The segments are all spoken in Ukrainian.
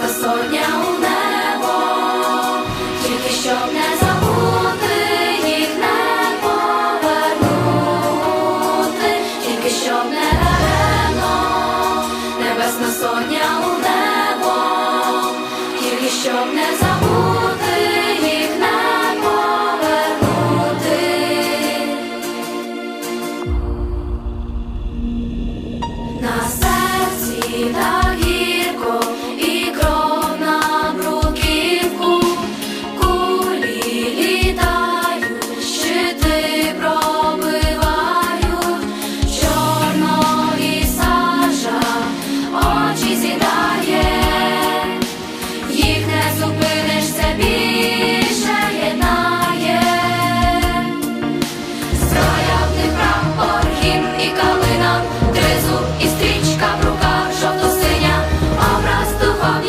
Небесна сотня у небо, тільки щоб не забути їх не повернути, тільки щоб не дарено, небесна сотня у небо, тільки щоб не забути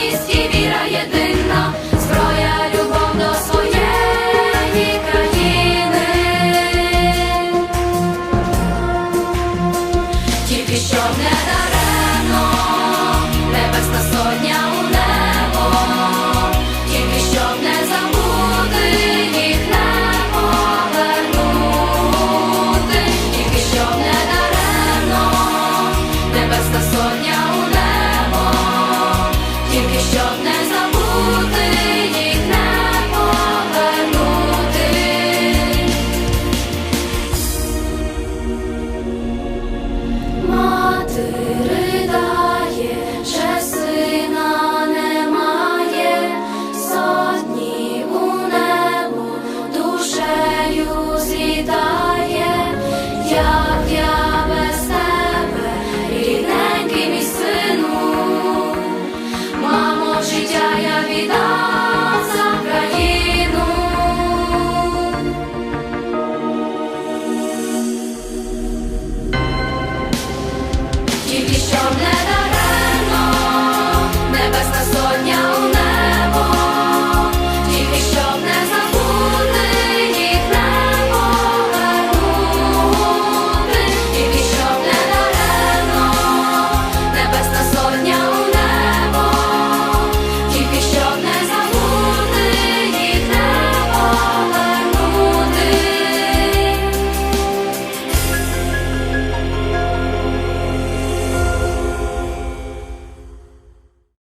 mis gibi.